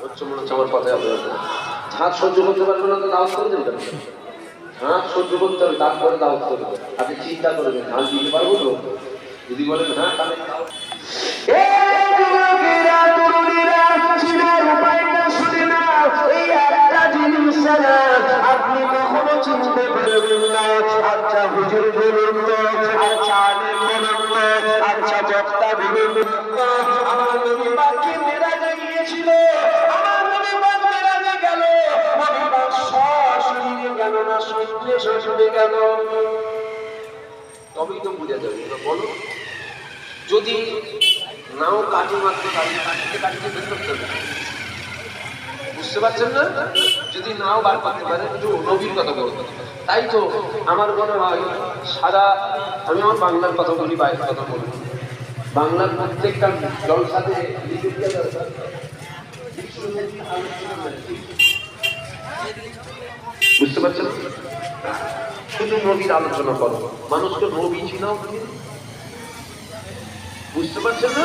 আমার সহ্য করতে পারবেন না তো দাওয়াত করে দেবেন হাত সহ্য করতে হবে তারপরে দাওয়াত করবে আপনি চিন্তা করবেন হাত দিতে পারব তো? যদি বলেন হ্যাঁ কখনো চিনতে আচ্ছা হুজুর বলুন আচ্ছা আচ্ছা বক্তা বলুন গেল তবেই তো বোঝা যাবে। এবার বলো, যদি নাও কাটি মাত্র বুঝতে পারছেন না? যদি নাও বার করতে পারে তো নবীর কথা বলব তাই তো আমার মনে হয়, সারা, আমি আমার বাংলার কথা বলি, বাইরের কথা বলি। বাংলার প্রত্যেকটা জলসাতে বুঝতে পারছেন? শুধু নবীর আলোচনা করো। মানুষকে নবী চিনাও বুঝতে পারছেন না?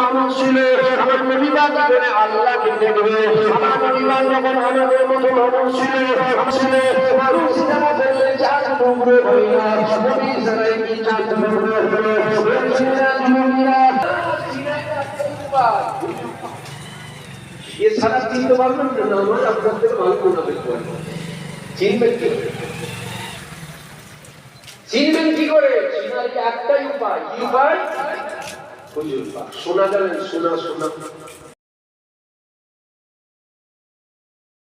মানুষ ছিল আমার নবীগণ করে আল্লাহকে দেখবে আমার নবীগণ যখন আমাদের মতো মানুষ ছিল ছিল মানুষ যারা বললে চার টুকরো হই নবী সারাই কি চার টুকরো হলো বলছিলেন নবীরা সারা চিনতে পারবেন না না আমার আপনার থেকে ভালো হবে চিনবেন কি চিনবেন কি করে? চিনার একটাই উপায়? কি উপায়? সোনা সোনা গেলেন শোনা শোনা।